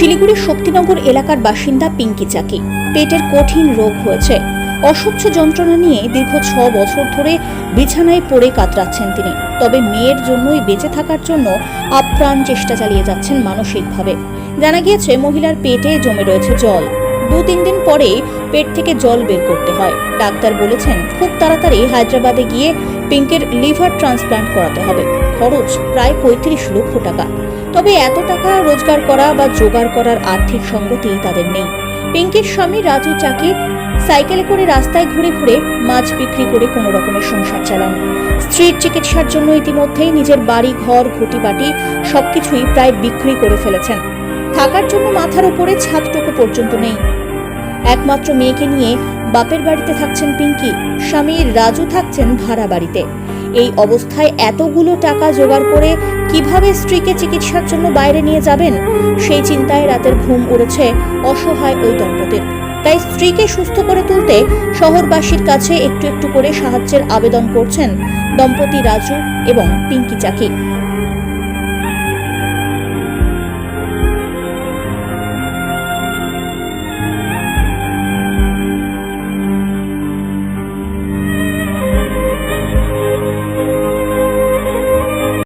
শান্তিনগর এলাকার বাসিন্দা পিঙ্কি চাকি। পেটের কঠিন রোগ হয়েছে। অসহ্য যন্ত্রণা নিয়ে দীর্ঘ ছ বছর ধরে বিছানায় পড়ে কাতরাচ্ছেন তিনি। তবে মেয়ের জন্যই বেঁচে থাকার জন্য আপ্রাণ চেষ্টা চালিয়ে যাচ্ছেন মানসিকভাবে। জানা গিয়েছে, মহিলার পেটে জমে রয়েছে জল। দু তিন দিন পরে পেট থেকে জল বের করতে হয়। ডাক্তার বলেছেন, খুব তাড়াতাড়ি হায়দ্রাবাদে গিয়ে পিঙ্কের লিভার ট্রান্সপ্লান্ট করাতে হবে। খরচ প্রায় পঁয়ত্রিশ লক্ষ টাকা। তবে এত টাকা রোজগার করা বা জোগাড় করার আর্থিক সঙ্গতি তাদের নেই। পিঙ্কির স্বামী রাজু চাকি সাইকেলে করে রাস্তায় ঘুরে ঘুরে মাছ বিক্রি করে কোনো রকমের সংসার চালান। স্ত্রীর চিকিৎসার জন্য ইতিমধ্যেই নিজের বাড়ি, ঘর ঘটি বাটি সবকিছুই প্রায় বিক্রি করে ফেলেছেন। থাকার জন্য মাথার উপরে ছাদটুকু পর্যন্ত নেই। একমাত্র মেয়েকে নিয়ে বাপের বাড়িতে থাকছেন পিঙ্কি স্বামী রাজু থাকছেন ভাড়া বাড়িতে। এই অবস্থায় এতগুলো টাকা জোগাড় করে কীভাবে স্ত্রীকে চিকিৎসার জন্য বাইরে নিয়ে যাবেন? সেই চিন্তায় রাতের ঘুম উড়েছে অসহায় ওই দম্পতির। তাই স্ত্রীকে সুস্থ করে তুলতে শহরবাসীর কাছে একটু একটু করে সাহায্যের আবেদন করছেন দম্পতি রাজু এবং পিঙ্কি চাকি।